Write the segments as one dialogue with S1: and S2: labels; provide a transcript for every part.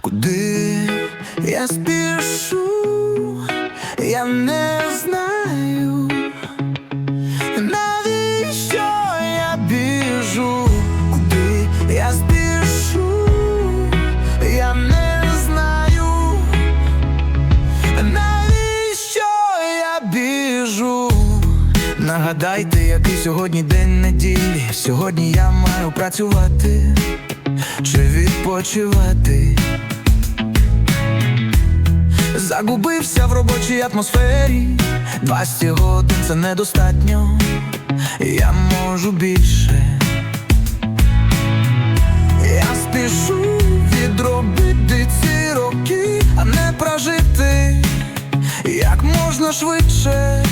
S1: Куди я спішу, я не знаю, навіщо я біжу, куди я спішу, я не знаю, навіщо я біжу. Нагадайте, який сьогодні день неділі. Сьогодні я маю працювати чи відпочивати. Загубився в робочій атмосфері. 20 годин це недостатньо. Я можу більше. Я спішу відробити ці роки, а не прожити як можна швидше.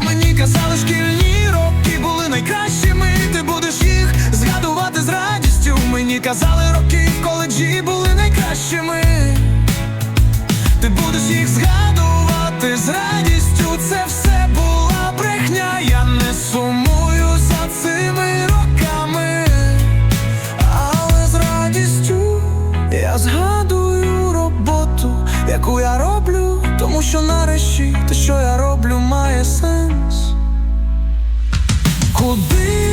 S1: Мені казали, шкільні роки були найкращими. Ти будеш їх згадувати з радістю. Мені казали, роки в коледжі були найкращими. Яку я роблю, тому що нарешті те, що я роблю, має сенс. Куди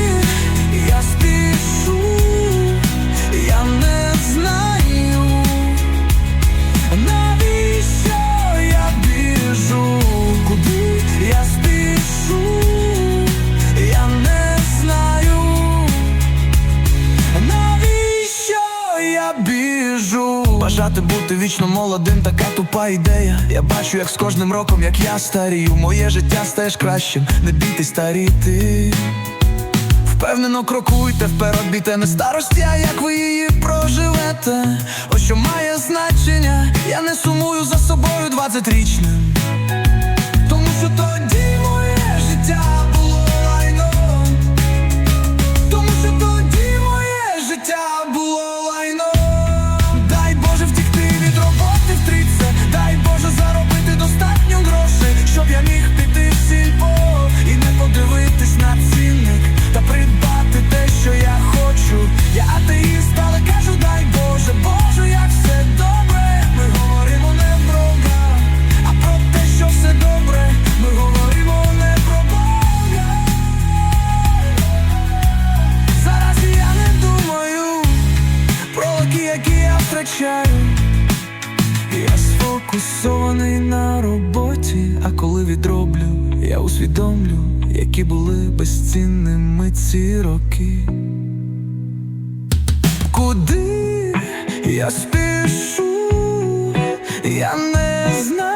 S1: Бажати бути вічно молодим, така тупа ідея. Я бачу, як з кожним роком, як я старію, моє життя стаєш кращим, не бійтесь старіти. Впевнено крокуйте вперед, бійте не старості, а як ви її проживете. Ось що має значення, я не сумую за собою 20-річним. Втрачаю. Я сфокусований на роботі, а коли відроблю, я усвідомлю, які були безцінними ці роки. Куди я спішу, я не знаю.